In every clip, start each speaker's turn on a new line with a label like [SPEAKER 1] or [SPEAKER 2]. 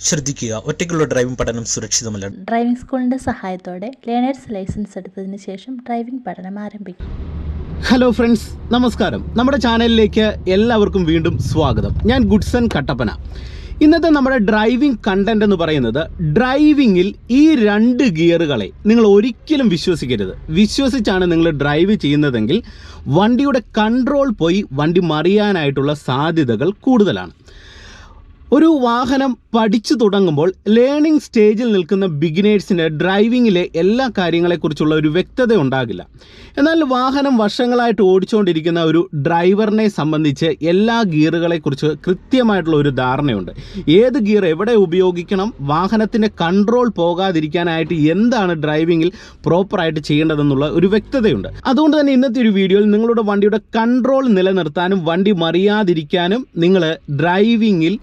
[SPEAKER 1] ശ്രദ്ധിക്കുക. ഒറ്റയ്ക്കുള്ള ഡ്രൈവിംഗ് പഠനം സുരക്ഷിതമല്ല.
[SPEAKER 2] ഡ്രൈവിംഗ് സ്കൂളിന്റെ സഹായത്തോടെ ലേണേഴ്സ് ലൈസൻസ് എടുത്തതിന് ശേഷം ഡ്രൈവിംഗ് പഠനം ആരംഭിക്കും.
[SPEAKER 3] ഹലോ ഫ്രണ്ട്സ് നമസ്കാരം. നമ്മുടെ ചാനലിലേക്ക് എല്ലാവർക്കും വീണ്ടും സ്വാഗതം. ഞാൻ ഗുഡ്സൺ കട്ടപ്പന. ഇന്നത്തെ നമ്മുടെ ഡ്രൈവിംഗ് കണ്ടന്റ് എന്ന് പറയുന്നത് ഡ്രൈവിംഗിൽ ഈ രണ്ട് ഗിയറുകളെ നിങ്ങൾ ഒരിക്കലും വിശ്വസിക്കരുത്. വിശ്വസിച്ചാണ് നിങ്ങൾ ഡ്രൈവ് ചെയ്യുന്നതെങ്കിൽ വണ്ടിയുടെ കൺട്രോൾ പോയി വണ്ടി മറിയാനായിട്ടുള്ള സാധ്യതകൾ കൂടുതലാണ്. ഒരു വാഹനം പഠിച്ചു തുടങ്ങുമ്പോൾ ലേണിംഗ് സ്റ്റേജിൽ നിൽക്കുന്ന ബിഗിനേഴ്സിന് ഡ്രൈവിങ്ങിലെ എല്ലാ കാര്യങ്ങളെക്കുറിച്ചുള്ള ഒരു വ്യക്തത ഉണ്ടാകില്ല. എന്നാൽ വാഹനം വർഷങ്ങളായിട്ട് ഓടിച്ചുകൊണ്ടിരിക്കുന്ന ഒരു ഡ്രൈവറിനെ സംബന്ധിച്ച് എല്ലാ ഗിയറുകളെക്കുറിച്ച് കൃത്യമായിട്ടുള്ള ഒരു ധാരണയുണ്ട്. ഏത് ഗിയർ എവിടെ ഉപയോഗിക്കണം വാഹനത്തിന്റെ കൺട്രോൾ പോകാതിരിക്കാനായിട്ട് എന്താണ് ഡ്രൈവിങ്ങിൽ പ്രോപ്പറായിട്ട് ചെയ്യേണ്ടതെന്നുള്ള ഒരു വ്യക്തതയുണ്ട്. അതുകൊണ്ട് തന്നെ ഇന്നത്തെ ഒരു വീഡിയോയിൽ നിങ്ങളുടെ വണ്ടിയുടെ കൺട്രോൾ നിലനിർത്താനും വണ്ടി മറിയാതിരിക്കാനും നിങ്ങൾ ഡ്രൈവിങ്ങിൽ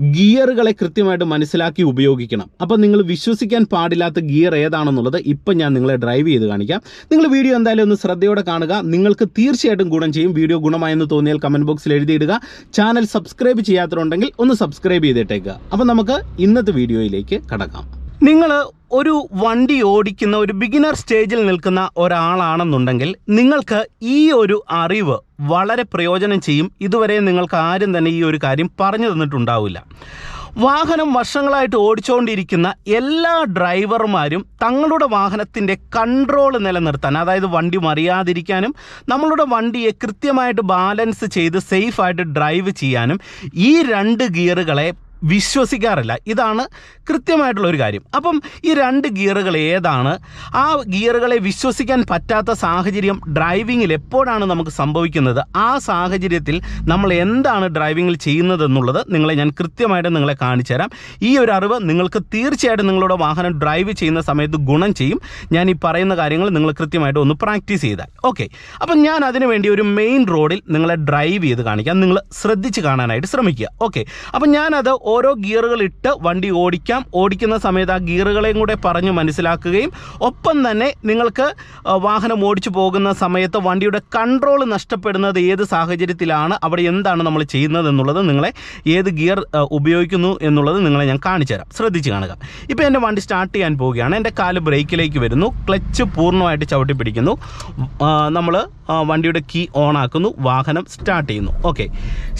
[SPEAKER 3] ഗിയറുകളെ കൃത്യമായിട്ട് മനസ്സിലാക്കി ഉപയോഗിക്കണം. അപ്പം നിങ്ങൾ വിശ്വസിക്കാൻ പാടില്ലാത്ത ഗിയർ ഏതാണെന്നുള്ളത് ഇപ്പം ഞാൻ നിങ്ങളെ ഡ്രൈവ് ചെയ്ത് കാണിക്കാം. നിങ്ങൾ വീഡിയോ എന്തായാലും ഒന്ന് ശ്രദ്ധയോടെ കാണുക. നിങ്ങൾക്ക് തീർച്ചയായിട്ടും ഗുണം ചെയ്യും. വീഡിയോ ഗുണമായെന്ന് തോന്നിയാൽ കമന്റ് ബോക്സിൽ എഴുതിയിടുക. ചാനൽ സബ്സ്ക്രൈബ് ചെയ്യാത്തതുണ്ടെങ്കിൽ ഒന്ന് സബ്സ്ക്രൈബ് ചെയ്തിട്ടേക്കുക അപ്പം നമുക്ക് ഇന്നത്തെ വീഡിയോയിലേക്ക് കടക്കാം. നിങ്ങൾ ഒരു വണ്ടി ഓടിക്കുന്ന ഒരു ബിഗിനർ സ്റ്റേജിൽ നിൽക്കുന്ന ഒരാളാണെന്നുണ്ടെങ്കിൽ നിങ്ങൾക്ക് ഈ ഒരു അറിവ് വളരെ പ്രയോജനം ചെയ്യും. ഇതുവരെ നിങ്ങൾക്ക് ആരും തന്നെ ഈ ഒരു കാര്യം പറഞ്ഞു തന്നിട്ടുണ്ടാവില്ല. വാഹനം വർഷങ്ങളായിട്ട് ഓടിച്ചുകൊണ്ടിരിക്കുന്ന എല്ലാ ഡ്രൈവർമാരും തങ്ങളുടെ വാഹനത്തിന്റെ കൺട്രോൾ നിലനിർത്താൻ അതായത് വണ്ടി മറിയാതിരിക്കാനും നമ്മളുടെ വണ്ടിയെ കൃത്യമായിട്ട് ബാലൻസ് ചെയ്ത് സേഫായിട്ട് ഡ്രൈവ് ചെയ്യാനും ഈ രണ്ട് ഗിയറുകളെ വിശ്വസിക്കാറില്ല. ഇതാണ് കൃത്യമായിട്ടുള്ള ഒരു കാര്യം. അപ്പം ഈ രണ്ട് ഗിയറുകൾ ഏതാണ്? ആ ഗിയറുകളെ വിശ്വസിക്കാൻ പറ്റാത്ത സാഹചര്യം ഡ്രൈവിങ്ങിൽ എപ്പോഴാണ് നമുക്ക് സംഭവിക്കുന്നത്? ആ സാഹചര്യത്തിൽ നമ്മൾ എന്താണ് ഡ്രൈവിങ്ങിൽ ചെയ്യുന്നതെന്നുള്ളത് നിങ്ങളെ ഞാൻ കൃത്യമായിട്ട് നിങ്ങളെ കാണിച്ചു തരാം. ഈ ഒരു അറിവ് നിങ്ങൾക്ക് തീർച്ചയായിട്ടും നിങ്ങളുടെ വാഹനം ഡ്രൈവ് ചെയ്യുന്ന സമയത്ത് ഗുണം ചെയ്യും. ഞാൻ ഈ പറയുന്ന കാര്യങ്ങൾ നിങ്ങൾ കൃത്യമായിട്ട് ഒന്ന് പ്രാക്ടീസ് ചെയ്താൽ. ഓക്കെ. അപ്പം ഞാൻ അതിനുവേണ്ടി ഒരു മെയിൻ റോഡിൽ നിങ്ങളെ ഡ്രൈവ് ചെയ്ത് കാണിക്കാം. നിങ്ങൾ ശ്രദ്ധിച്ച് കാണാനായിട്ട് ശ്രമിക്കുക. ഓക്കെ. അപ്പം ഞാനത് ഓരോ ഗിയറുകൾ ഇട്ട് വണ്ടി ഓടിക്കാം. ഓടിക്കുന്ന സമയത്ത് ആ ഗിയറുകളെയും കൂടെ പറഞ്ഞ് മനസ്സിലാക്കുകയും ഒപ്പം തന്നെ നിങ്ങൾക്ക് വാഹനം ഓടിച്ചു പോകുന്ന സമയത്ത് വണ്ടിയുടെ കൺട്രോൾ നഷ്ടപ്പെടുന്നത് ഏത് സാഹചര്യത്തിലാണ് അവിടെ എന്താണ് നമ്മൾ ചെയ്യുന്നത് എന്നുള്ളത് നിങ്ങളെ ഏത് ഗിയർ ഉപയോഗിക്കുന്നു എന്നുള്ളത് നിങ്ങളെ ഞാൻ കാണിച്ചു തരാം. ശ്രദ്ധിച്ച് കാണുക. ഇപ്പോൾ എന്റെ വണ്ടി സ്റ്റാർട്ട് ചെയ്യാൻ പോവുകയാണ്. എന്റെ കാൽ ബ്രേക്കിലേക്ക് വരുന്നു. ക്ലച്ച് പൂർണമായിട്ട് ചവിട്ടി പിടിക്കുന്നു. നമ്മൾ വണ്ടിയുടെ കീ ഓൺ ആക്കുന്നു. വാഹനം സ്റ്റാർട്ട് ചെയ്യുന്നു. ഓക്കെ.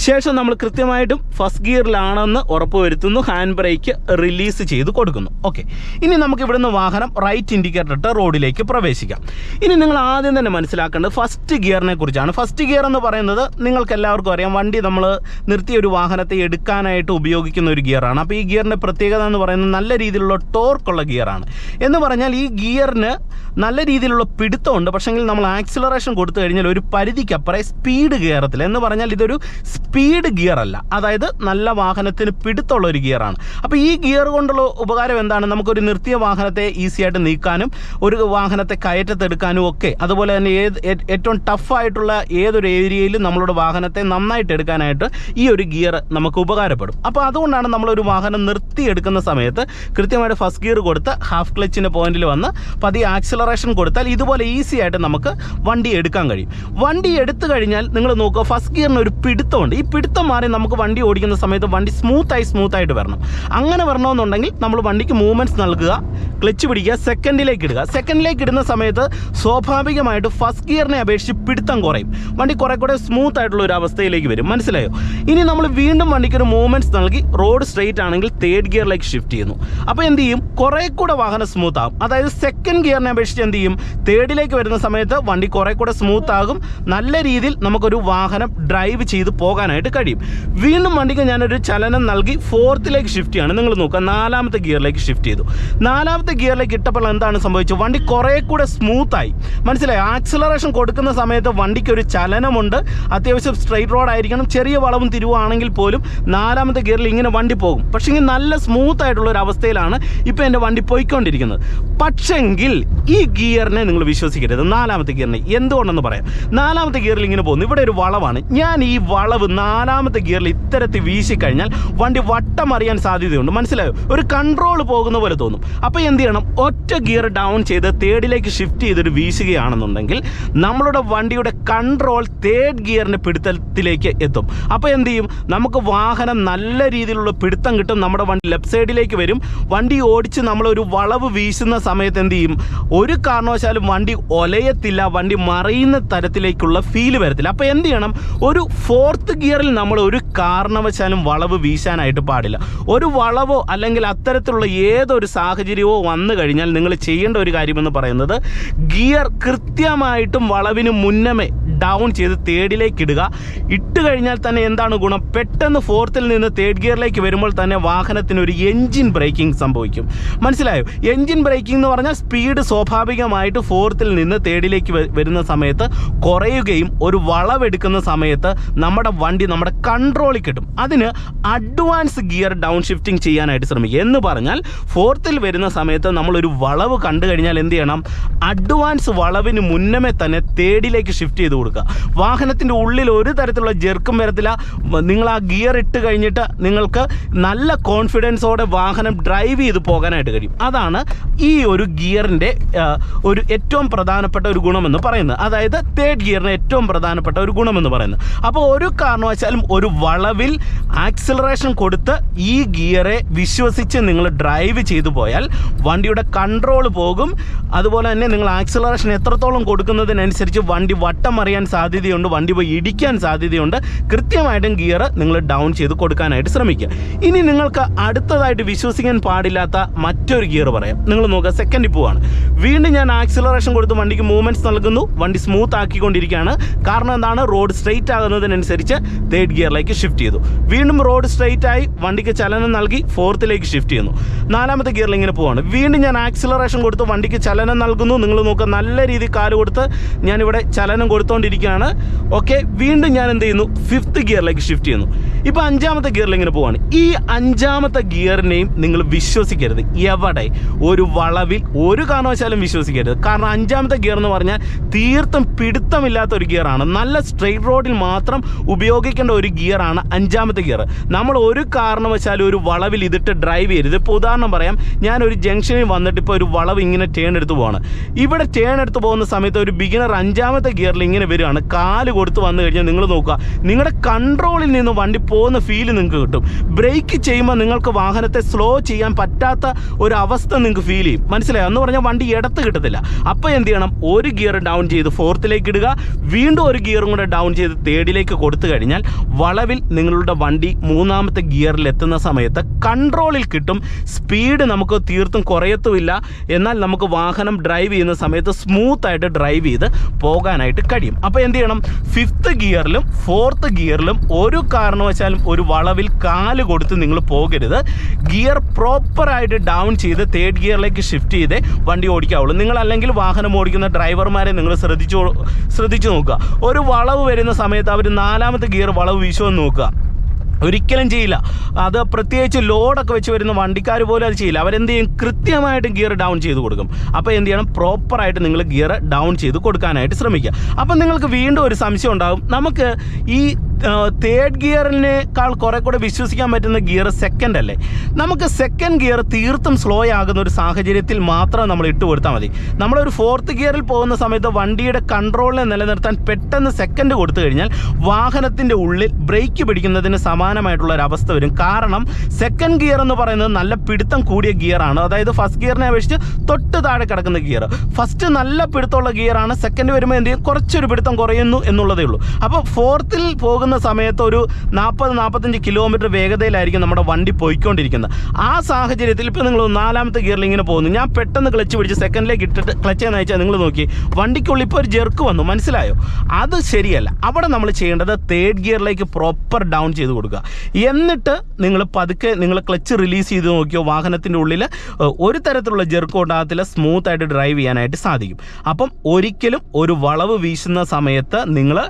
[SPEAKER 3] ശേഷം നമ്മൾ കൃത്യമായിട്ടും ഫസ്റ്റ് ഗിയറിലാണെന്ന് ഉറപ്പുവരുത്തുന്നു ഹാൻഡ് ബ്രേക്ക് റിലീസ് ചെയ്ത് കൊടുക്കുന്നു. ഓക്കെ ഇനി നമുക്ക് ഇവിടുന്ന് വാഹനം റൈറ്റ് ഇൻഡിക്കേറ്റർ ഇട്ട് റോഡിലേക്ക് പ്രവേശിക്കാം. ഇനി നിങ്ങൾ ആദ്യം തന്നെ മനസ്സിലാക്കേണ്ടത് ഫസ്റ്റ് ഗിയറിനെ കുറിച്ചാണ്. ഫസ്റ്റ് ഗിയർ എന്ന് പറയുന്നത് നിങ്ങൾക്ക് എല്ലാവർക്കും അറിയാം വണ്ടി നമ്മൾ നിർത്തിയ ഒരു വാഹനത്തെ എടുക്കാനായിട്ട് ഉപയോഗിക്കുന്ന ഒരു ഗിയറാണ് അപ്പോൾ ഈ ഗിയറിന്റെ പ്രത്യേകത എന്ന് പറയുന്നത് നല്ല രീതിയിലുള്ള ടോർക്കുള്ള ഗിയറാണ് എന്ന് പറഞ്ഞാൽ ഈ ഗിയറിന് നല്ല രീതിയിലുള്ള പിടുത്തമുണ്ട് പക്ഷേങ്കിൽ നമ്മൾ ആക്സിലറേഷൻ കൊടുത്തു കഴിഞ്ഞാൽ ഒരു പരിധിക്കപ്പുറം സ്പീഡ് കയറത്തില്ല എന്ന് പറഞ്ഞാൽ ഇതൊരു സ്പീഡ് ഗിയർ അല്ല. അതായത് നല്ല വാഹനത്തിന് പിടുത്തമുള്ള ഒരു ഗിയറാണ്. അപ്പോൾ ഈ ഗിയർ കൊണ്ടുള്ള ഉപകാരം എന്താണ്? നമുക്കൊരു നിർത്തിയ വാഹനത്തെ ഈസി ആയിട്ട് നീക്കാനും ഒരു വാഹനത്തെ കയറ്റത്തെടുക്കാനും ഒക്കെ. അതുപോലെ തന്നെ ഏത് ഏറ്റവും ടഫായിട്ടുള്ള ഏതൊരു ഏരിയയിലും നമ്മളുടെ വാഹനത്തെ നന്നായിട്ട് എടുക്കാനായിട്ട് ഈ ഒരു ഗിയർ നമുക്ക് ഉപകാരപ്പെടും. അപ്പോൾ അതുകൊണ്ടാണ് നമ്മളൊരു വാഹനം നിർത്തി എടുക്കുന്ന സമയത്ത് കൃത്യമായിട്ട് ഫസ്റ്റ് ഗിയർ കൊടുത്ത് ഹാഫ് ക്ലച്ചിന്റെ പോയിന്റിൽ വന്ന് പതിയെ ആക്സിലറേഷൻ കൊടുത്താൽ ഇതുപോലെ ഈസി ആയിട്ട് നമുക്ക് വണ്ടി എടുക്കാൻ കഴിയും. വണ്ടി എടുത്തു കഴിഞ്ഞാൽ നിങ്ങൾ നോക്കുക ഫസ്റ്റ് ഗിയറിന് ഒരു പിടുത്തമുണ്ട്. ഈ പിടുത്തം മാറി നമുക്ക് വണ്ടി ഓടിക്കുന്ന സമയത്ത് വണ്ടി സ്മൂത്തായി സ്മൂത്തായിട്ട് വരണം. അങ്ങനെ വരണമെന്നുണ്ടെങ്കിൽ നമ്മൾ വണ്ടിക്ക് മൂവ്മെന്റ്സ് നൽകുക ക്ലച്ച് പിടിക്കുക സെക്കൻഡിലേക്ക് ഇടുക. സെക്കൻഡിലേക്ക് ഇടുന്ന സമയത്ത് സ്വാഭാവികമായിട്ട് ഫസ്റ്റ് ഗിയറിനെ അപേക്ഷിച്ച് പിടുത്തം കുറയും. വണ്ടി കുറെ കൂടെ സ്മൂത്ത് ആയിട്ടുള്ള ഒരു അവസ്ഥയിലേക്ക് വരും. മനസ്സിലായോ? ഇനി നമ്മൾ വീണ്ടും വണ്ടിക്ക് ഒരു മൂവ്മെന്റ്സ് നൽകി റോഡ് സ്ട്രെയിറ്റ് ആണെങ്കിൽ തേർഡ് ഗിയറിലേക്ക് ഷിഫ്റ്റ് ചെയ്യുന്നു. അപ്പോൾ എന്ത് ചെയ്യും? കുറെ കൂടെ വാഹനം സ്മൂത്ത് ആകും അതായത് സെക്കൻഡ് ഗിയറിനെ അപേക്ഷിച്ച് എന്ത് ചെയ്യും? തേർഡിലേക്ക് വരുന്ന സമയത്ത് വണ്ടി കുറെ കൂടെ സ്മൂത്ത് ആകും. നല്ല രീതിയിൽ നമുക്കൊരു വാഹനം ഡ്രൈവ് ചെയ്ത് പോകാനായിട്ട് കഴിയും. വീണ്ടും വണ്ടിക്ക് ഞാനൊരു ചലനം ഫോർത്തിലേക്ക് ഷിഫ്റ്റ് ചെയ്യാണ്. നിങ്ങൾ നോക്കുക നാലാമത്തെ ഗിയറിലേക്ക് ഷിഫ്റ്റ് ചെയ്തു. നാലാമത്തെ ഗിയറിലേക്ക് ഇട്ടപ്പോൾ എന്താണ് സംഭവിച്ചത്? വണ്ടി കുറേ കൂടെ സ്മൂത്തായി മനസ്സിലായി? ആക്സിലറേഷൻ കൊടുക്കുന്ന സമയത്ത് വണ്ടിക്ക് ഒരു ചലനമുണ്ട്. അത്യാവശ്യം സ്ട്രെയിറ്റ് റോഡ് ആയിരിക്കണം. ചെറിയ വളവും തിരുവാണെങ്കിൽ പോലും നാലാമത്തെ ഗിയറിൽ ഇങ്ങനെ വണ്ടി പോകും. പക്ഷേ നല്ല സ്മൂത്ത് ആയിട്ടുള്ള ഒരു അവസ്ഥയിലാണ് ഇപ്പോൾ എന്റെ വണ്ടി പോയിക്കൊണ്ടിരിക്കുന്നത്. പക്ഷെങ്കിൽ ഈ ഗിയറിനെ നിങ്ങൾ വിശ്വസിക്കരുത്. നാലാമത്തെ ഗിയറിനെ എന്തുകൊണ്ടെന്ന് പറയാം. നാലാമത്തെ ഗിയറിൽ ഇങ്ങനെ പോകുന്നു. ഇവിടെ ഒരു വളവാണ്. ഞാൻ ഈ വളവ് നാലാമത്തെ ഗിയറിൽ ഇത്തരത്തിൽ വീശിക്കഴിഞ്ഞാൽ വണ്ടി വട്ടം അറിയാൻ സാധ്യതയുണ്ട്. മനസ്സിലായോ? ഒരു കൺട്രോൾ പോകുന്ന പോലെ തോന്നും. അപ്പോൾ എന്ത് ചെയ്യണം? ഒറ്റ ഗിയർ ഡൗൺ ചെയ്ത് തേർഡിലേക്ക് ഷിഫ്റ്റ് ചെയ്തിട്ട് വീശുകയാണെന്നുണ്ടെങ്കിൽ നമ്മളുടെ വണ്ടിയുടെ കൺട്രോൾ തേർഡ് ഗിയറിന്റെ പിടുത്തത്തിലേക്ക് എത്തും. അപ്പോൾ എന്ത് ചെയ്യും? നമുക്ക് വാഹനം നല്ല രീതിയിലുള്ള പിടുത്തം കിട്ടും. നമ്മുടെ വണ്ടി ലെഫ്റ്റ് സൈഡിലേക്ക് വരും. വണ്ടി ഓടിച്ച് നമ്മളൊരു വളവ് വീശുന്ന സമയത്ത് എന്ത് ചെയ്യും? ഒരു കാരണവശാലും വണ്ടി ഒലയത്തില്ല. വണ്ടി മറിയുന്ന തരത്തിലേക്കുള്ള ഫീൽ വരത്തില്ല. അപ്പോൾ എന്ത് ചെയ്യണം? ഒരു ഫോർത്ത് ഗിയറിൽ നമ്മൾ ഒരു കാരണവശാലും വളവ് വീശാനായിട്ട് പാടില്ല. ഒരു വളവോ അല്ലെങ്കിൽ അത്തരത്തിലുള്ള ഏതൊരു സാഹചര്യമോ വന്നു കഴിഞ്ഞാൽ നിങ്ങൾ ചെയ്യേണ്ട ഒരു കാര്യമെന്ന് പറയുന്നത് ഗിയർ കൃത്യമായിട്ടും വളവിന് മുന്നമേ ഡൗൺ ചെയ്ത് തേർഡിലേക്ക് ഇടുക. ഇട്ട് കഴിഞ്ഞാൽ തന്നെ എന്താണ് ഗുണം? പെട്ടെന്ന് ഫോർത്തിൽ നിന്ന് തേർഡ് ഗിയറിലേക്ക് വരുമ്പോൾ തന്നെ വാഹനത്തിന് ഒരു എൻജിൻ ബ്രേക്കിംഗ് സംഭവിക്കും. മനസ്സിലായോ? എൻജിൻ ബ്രേക്കിംഗ് എന്ന് പറഞ്ഞാൽ സ്പീഡ് സ്വാഭാവികമായിട്ട് ഫോർത്തിൽ നിന്ന് തേർഡിലേക്ക് വരുന്ന സമയത്ത് കുറയുകയും ഒരു വളവെടുക്കുന്ന സമയത്ത് നമ്മുടെ വണ്ടി നമ്മുടെ കൺട്രോളിൽ കിട്ടും. അതിന് അഡ്വാൻസ് ഗിയർ ഡൗൺ ഷിഫ്റ്റിംഗ് ചെയ്യാനായിട്ട് ശ്രമിക്കുക. എന്ന് പറഞ്ഞാൽ ഫോർത്തിൽ വരുന്ന സമയത്ത് നമ്മളൊരു വളവ് കണ്ടു കഴിഞ്ഞാൽ എന്ത് ചെയ്യണം? അഡ്വാൻസ് വളവിന് മുന്നമേ തന്നെ തേർഡിലേക്ക് ഷിഫ്റ്റ് ചെയ്ത് വാഹനത്തിന്റെ ഉള്ളിൽ ഒരു തരത്തിലുള്ള ജെർക്കും വരത്തില്ല. നിങ്ങൾ ആ ഗിയർ ഇട്ട് കഴിഞ്ഞിട്ട് നിങ്ങൾക്ക് നല്ല കോൺഫിഡൻസോടെ വാഹനം ഡ്രൈവ് ചെയ്ത് പോകാനായിട്ട് കഴിയും. അതാണ് ഈ ഒരു ഗിയറിന്റെ ഒരു ഏറ്റവും പ്രധാനപ്പെട്ട ഒരു ഗുണമെന്ന് പറയുന്നത്. അതായത് തേർഡ് ഗിയറിന് ഏറ്റവും പ്രധാനപ്പെട്ട ഒരു ഗുണമെന്ന് പറയുന്നത്. അപ്പോൾ ഒരു കാരണവശാലും ഒരു വളവിൽ ആക്സിലറേഷൻ കൊടുത്ത് ഈ ഗിയറെ വിശ്വസിച്ച് നിങ്ങൾ ഡ്രൈവ് ചെയ്തു പോയാൽ വണ്ടിയുടെ കൺട്രോൾ പോകും. അതുപോലെ തന്നെ നിങ്ങൾ ആക്സിലറേഷൻ എത്രത്തോളം കൊടുക്കുന്നതിനനുസരിച്ച് വണ്ടി വട്ടം അറിയാൻ സാധ്യതയുണ്ട് വണ്ടി പോയി ഇടിക്കാൻ സാധ്യതയുണ്ട് കൃത്യമായിട്ടും ഗിയർ നിങ്ങൾ ഡൗൺ ചെയ്ത് കൊടുക്കാനായിട്ട് ശ്രമിക്കുക. ഇനി നിങ്ങൾക്ക് അടുത്തതായിട്ട് വിശ്വസിക്കാൻ പാടില്ലാത്ത മറ്റൊരു ഗിയർ പറയാം. നിങ്ങൾ നോക്കുക സെക്കൻഡിൽ പോവാണ്. വീണ്ടും ഞാൻ ആക്സിലറേഷൻ കൊടുത്ത് വണ്ടിക്ക് മൂവ്മെന്റ്സ് നൽകുന്നു. വണ്ടി സ്മൂത്ത് ആക്കിക്കൊണ്ടിരിക്കുകയാണ്. കാരണം എന്താണ്? റോഡ് സ്ട്രെയിറ്റ് ആകുന്നതിനനുസരിച്ച് തേർഡ് ഗിയറിലേക്ക് ഷിഫ്റ്റ് ചെയ്തു. വീണ്ടും റോഡ് സ്ട്രെയിറ്റ് ആയി വണ്ടിക്ക് ചലനം നൽകി ഫോർത്തിലേക്ക് ഷിഫ്റ്റ് ചെയ്യുന്നു. നാലാമത്തെ ഗിയറിൽ ഇങ്ങനെ പോവാണ്. വീണ്ടും ഞാൻ ആക്സിലറേഷൻ കൊടുത്ത് വണ്ടിക്ക് ചലനം നൽകുന്നു. നിങ്ങൾ നോക്കുക നല്ല രീതിയിൽ കാൽ കൊടുത്ത് ഞാനിവിടെ ചലനം കൊടുത്തുകൊണ്ടിരിക്കുകയാണ് ഓക്കെ വീണ്ടും ഞാൻ എന്ത് ചെയ്യുന്നു? ഫിഫ്ത്ത് ഗിയറിലേക്ക് ഷിഫ്റ്റ് ചെയ്യുന്നു. ഇപ്പോൾ അഞ്ചാമത്തെ ഗിയറിൽ ഇങ്ങനെ പോവാണ്. ഈ അഞ്ചാമത്തെ ഗിയറിനെയും നിങ്ങൾ വിശ്വസിക്കരുത്. എവിടെ? ഒരു വളവിൽ ഒരു കാരണവശാലും വിശ്വസിക്കരുത്. കാരണം അഞ്ചാമത്തെ ഗിയർ എന്ന് പറഞ്ഞാൽ തീർത്തും പിടുത്തമില്ലാത്ത ഒരു ഗിയറാണ്. നല്ല സ്ട്രെയിറ്റ് റോഡിൽ മാത്രം ഉപയോഗിക്കേണ്ട ഒരു ഗിയറാണ് അഞ്ചാമത്തെ ഗിയർ. നമ്മൾ ഒരു കാരണവശാലും ഒരു വളവിൽ ഇതിട്ട് ഡ്രൈവ് ചെയ്യരുത്. ഇപ്പോൾ ഉദാഹരണം പറയാം. ഞാൻ ഒരു ജംഗ്ഷനിൽ വന്നിട്ട് ഇപ്പോൾ ഒരു വളവ് ഇങ്ങനെ ടേൺ എടുത്ത് പോവാണ്. ഇവിടെ ടേൺ എടുത്ത് പോകുന്ന സമയത്ത് ഒരു ബിഗിനർ അഞ്ചാമത്തെ ഗിയറിൽ ഇങ്ങനെ വരികയാണ്. കാൽ കൊടുത്ത് വന്നു കഴിഞ്ഞാൽ നിങ്ങൾ നോക്കുക. നിങ്ങളുടെ കൺട്രോളിൽ നിന്ന് വണ്ടി പോകുന്ന ഫീൽ നിങ്ങൾക്ക് കിട്ടും. ബ്രേക്ക് ചെയ്യുമ്പോൾ നിങ്ങൾക്ക് വാഹനത്തെ സ്ലോ ചെയ്യാൻ പറ്റാത്ത ഒരു അവസ്ഥ നിങ്ങൾക്ക് ഫീൽ ചെയ്യും. മനസ്സിലായോ? എന്ന് പറഞ്ഞാൽ വണ്ടി ഇടത്ത് കിട്ടത്തില്ല. അപ്പോൾ എന്ത് ചെയ്യണം? ഒരു ഗിയർ ഡൗൺ ചെയ്ത് ഫോർത്തിലേക്ക് ഇടുക. വീണ്ടും ഒരു ഗിയറും കൂടെ ഡൗൺ ചെയ്ത് തേർഡിലേക്ക് കൊടുത്തു കഴിഞ്ഞാൽ വളവിൽ നിങ്ങളുടെ വണ്ടി മൂന്നാമത്തെ ഗിയറിൽ എത്തുന്ന സമയത്ത് കൺട്രോളിൽ കിട്ടും. സ്പീഡ് നമുക്ക് തീർത്തും കുറയത്തുമില്ല. എന്നാൽ നമുക്ക് വാഹനം ഡ്രൈവ് ചെയ്യുന്ന സമയത്ത് സ്മൂത്തായിട്ട് ഡ്രൈവ് ചെയ്ത് പോകാനായിട്ട് കഴിയും. അപ്പോൾ എന്ത് ചെയ്യണം? ഫിഫ്ത്ത് ഗിയറിലും ഫോർത്ത് ഗിയറിലും ഒരു കാരണവശാലും ഒരു വളവിൽ കാൽ കൊടുത്ത് നിങ്ങൾ പോകരുത്. ഗിയർ പ്രോപ്പറായിട്ട് ഡൗൺ ചെയ്ത് തേർഡ് ഗിയറിലേക്ക് ഷിഫ്റ്റ് ചെയ്തേ വണ്ടി ഓടിക്കാവുള്ളൂ. നിങ്ങൾ അല്ലെങ്കിൽ വാഹനം ഓടിക്കുന്ന ഡ്രൈവർമാരെ നിങ്ങൾ ശ്രദ്ധിച്ചു ശ്രദ്ധിച്ചു നോക്കുക. ഒരു വളവ് വരുന്ന സമയത്ത് അവർ നാലാമത്തെ ഗിയർ വളവ് വീശുമെന്ന് നോക്കുക. ഒരിക്കലും ചെയ്യില്ല. അത് പ്രത്യേകിച്ച് ലോഡൊക്കെ വെച്ച് വരുന്ന വണ്ടിക്കാർ പോലും അത് ചെയ്യില്ല. അവരെന്ത് ചെയ്യും? കൃത്യമായിട്ട് ഗിയർ ഡൗൺ ചെയ്ത് കൊടുക്കും. അപ്പോൾ എന്ത് ചെയ്യണം? പ്രോപ്പറായിട്ട് നിങ്ങൾ ഗിയർ ഡൗൺ ചെയ്ത് കൊടുക്കാനായിട്ട് ശ്രമിക്കുക. അപ്പം നിങ്ങൾക്ക് വീണ്ടും ഒരു സംശയം ഉണ്ടാകും. നമുക്ക് ഈ തേർഡ് ഗിയറിനേക്കാൾ കുറെ കൂടെ വിശ്വസിക്കാൻ പറ്റുന്ന ഗിയർ സെക്കൻഡ് അല്ലേ? നമുക്ക് സെക്കൻഡ് ഗിയർ തീർത്തും സ്ലോ ആകുന്ന ഒരു സാഹചര്യത്തിൽ മാത്രം നമ്മൾ ഇട്ട് കൊടുത്താൽ മതി. നമ്മളൊരു ഫോർത്ത് ഗിയറിൽ പോകുന്ന സമയത്ത് വണ്ടിയുടെ കൺട്രോളിനെ നിലനിർത്താൻ പെട്ടെന്ന് സെക്കൻഡ് കൊടുത്തു കഴിഞ്ഞാൽ വാഹനത്തിന്റെ ഉള്ളിൽ ബ്രേക്ക് പിടിക്കുന്നതിന് സമാനമായിട്ടുള്ള ഒരു അവസ്ഥ വരും. കാരണം സെക്കൻഡ് ഗിയർ എന്ന് പറയുന്നത് നല്ല പിടുത്തം കൂടിയ ഗിയറാണ് അതായത് ഫസ്റ്റ് ഗിയറിനെ അപേക്ഷിച്ച് തൊട്ട് താഴെ കിടക്കുന്ന ഗിയർ. ഫസ്റ്റ് നല്ല പിടുത്തമുള്ള ഗിയറാണ് സെക്കൻഡ് വരുമ്പോൾ എന്ത് ചെയ്യും? കുറച്ചൊരു പിടുത്തം കുറയുന്നു എന്നുള്ളതേ ഉള്ളൂ. അപ്പോൾ ഫോർത്തിൽ പോകുന്ന സമയത്ത് ഒരു നാൽപ്പത് നാൽപ്പത്തഞ്ച് കിലോമീറ്റർ വേഗതയിലായിരിക്കും നമ്മുടെ വണ്ടി പോയിക്കൊണ്ടിരിക്കുന്നത്. ആ സാഹചര്യത്തിൽ ഇപ്പോൾ നിങ്ങൾ നാലാമത്തെ ഗിയറിൽ ഇങ്ങനെ പോകുന്നു. ഞാൻ പെട്ടെന്ന് ക്ലച്ച് പിടിച്ച് സെക്കൻഡിലേക്ക് ഇട്ടിട്ട് ക്ലച്ച് എന്ന് അയച്ചാൽ നിങ്ങൾ നോക്കി. വണ്ടിക്കുള്ളിൽ ഇപ്പോൾ ഒരു ജെർക്ക് വന്നു. മനസ്സിലായോ? അത് ശരിയല്ല. അവിടെ നമ്മൾ ചെയ്യേണ്ടത് തേർഡ് ഗിയറിലേക്ക് പ്രോപ്പർ ഡൗൺ ചെയ്ത് കൊടുക്കുക. എന്നിട്ട് നിങ്ങൾ പതുക്കെ നിങ്ങൾ ക്ലച്ച് റിലീസ് ചെയ്ത് നോക്കിയോ വാഹനത്തിന്റെ ഉള്ളിൽ ഒരു തരത്തിലുള്ള ജെർക്ക് ഉണ്ടാകത്തില്ല. സ്മൂത്ത് ആയിട്ട് ഡ്രൈവ് ചെയ്യാനായിട്ട് സാധിക്കും. അപ്പം ഒരിക്കലും ഒരു വളവ് വീശുന്ന സമയത്ത് നിങ്ങൾ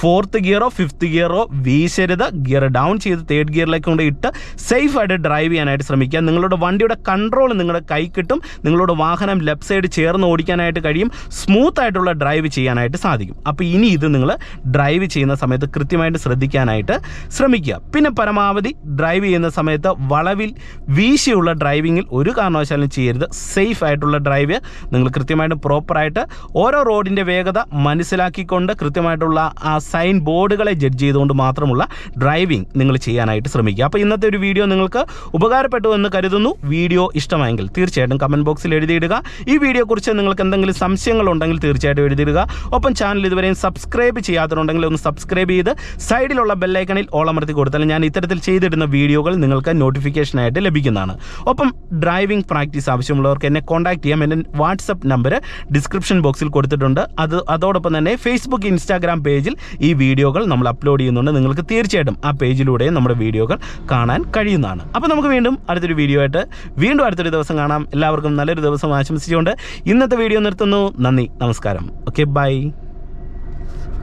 [SPEAKER 3] ഫോർത്ത് ഗിയറോ ഫിഫ്ത്ത് ഗിയറോ ഗിയറോ വീശരുത്. ഗിയർ ഡൗൺ ചെയ്ത് തേർഡ് ഗിയറിലേക്ക് കൊണ്ട് ഇട്ട് സേഫ് ആയിട്ട് ഡ്രൈവ് ചെയ്യാനായിട്ട് ശ്രമിക്കുക. നിങ്ങളുടെ വണ്ടിയുടെ കൺട്രോൾ നിങ്ങളുടെ കൈ കിട്ടും. നിങ്ങളുടെ വാഹനം ലെഫ്റ്റ് സൈഡ് ചേർന്ന് ഓടിക്കാനായിട്ട് കഴിയും. സ്മൂത്ത് ആയിട്ടുള്ള ഡ്രൈവ് ചെയ്യാനായിട്ട് സാധിക്കും. അപ്പോൾ ഇനി ഇത് നിങ്ങൾ ഡ്രൈവ് ചെയ്യുന്ന സമയത്ത് കൃത്യമായിട്ട് ശ്രദ്ധിക്കാനായിട്ട് ശ്രമിക്കുക. പിന്നെ പരമാവധി ഡ്രൈവ് ചെയ്യുന്ന സമയത്ത് വളവിൽ വീശിയുള്ള ഡ്രൈവിങ്ങിൽ ഒരു കാരണവശാലും ചെയ്യരുത്. സേഫ് ആയിട്ടുള്ള ഡ്രൈവ് നിങ്ങൾ കൃത്യമായിട്ട് പ്രോപ്പറായിട്ട് ഓരോ റോഡിന്റെ വേഗത മനസ്സിലാക്കിക്കൊണ്ട് കൃത്യമായിട്ടുള്ള ആ സൈൻ ബോർഡുകളെ ജഡ്ജ് ചെയ്തുകൊണ്ട് മാത്രമുള്ള ഡ്രൈവിംഗ് നിങ്ങൾ ചെയ്യാനായിട്ട് ശ്രമിക്കുക. അപ്പോൾ ഇന്നത്തെ ഒരു വീഡിയോ നിങ്ങൾക്ക് ഉപകാരപ്പെട്ടു എന്ന് കരുതുന്നു. വീഡിയോ ഇഷ്ടമായെങ്കിൽ തീർച്ചയായിട്ടും കമന്റ് ബോക്സിൽ എഴുതിയിടുക. ഈ വീഡിയോ കുറിച്ച് നിങ്ങൾക്ക് എന്തെങ്കിലും സംശയങ്ങളുണ്ടെങ്കിൽ തീർച്ചയായിട്ടും എഴുതിയിടുക. ഒപ്പം ചാനൽ ഇതുവരെയും സബ്സ്ക്രൈബ് ചെയ്യാത്തതുണ്ടെങ്കിൽ ഒന്ന് സബ്സ്ക്രൈബ് ചെയ്ത് സൈഡിലുള്ള ബെല്ലൈക്കണിൽ ഓളമർത്തി കൊടുത്താൽ ഞാൻ ഇത്തരത്തിൽ ചെയ്തിടുന്ന വീഡിയോകൾ നിങ്ങൾക്ക് നോട്ടിഫിക്കേഷനായിട്ട് ലഭിക്കുന്നതാണ്. ഒപ്പം ഡ്രൈവിംഗ് പ്രാക്ടീസ് ആവശ്യമുള്ളവർക്ക് എന്നെ കോൺടാക്ട് ചെയ്യാം. എന്റെ വാട്സപ്പ് നമ്പർ ഡിസ്ക്രിപ്ഷൻ ബോക്സിൽ കൊടുത്തിട്ടുണ്ട്. അത് അതോടൊപ്പം തന്നെ ഫേസ്ബുക്ക് ഇൻസ്റ്റാഗ്രാം പേജിൽ ഈ വീഡിയോകൾ നമ്മൾ അപ്ലോഡ് ചെയ്യുന്നുണ്ട്. നിങ്ങൾക്ക് തീർച്ചയായിട്ടും ആ പേജിലൂടെ നമ്മുടെ വീഡിയോകൾ കാണാൻ കഴിയുന്നതാണ്. അപ്പോൾ നമുക്ക് വീണ്ടും അടുത്തൊരു വീഡിയോ ആയിട്ട് വീണ്ടും അടുത്തൊരു ദിവസം കാണാം. എല്ലാവർക്കും നല്ലൊരു ദിവസം ആശംസിച്ചുകൊണ്ട് ഇന്നത്തെ വീഡിയോ നിർത്തുന്നു. നന്ദി. നമസ്കാരം. Okay bye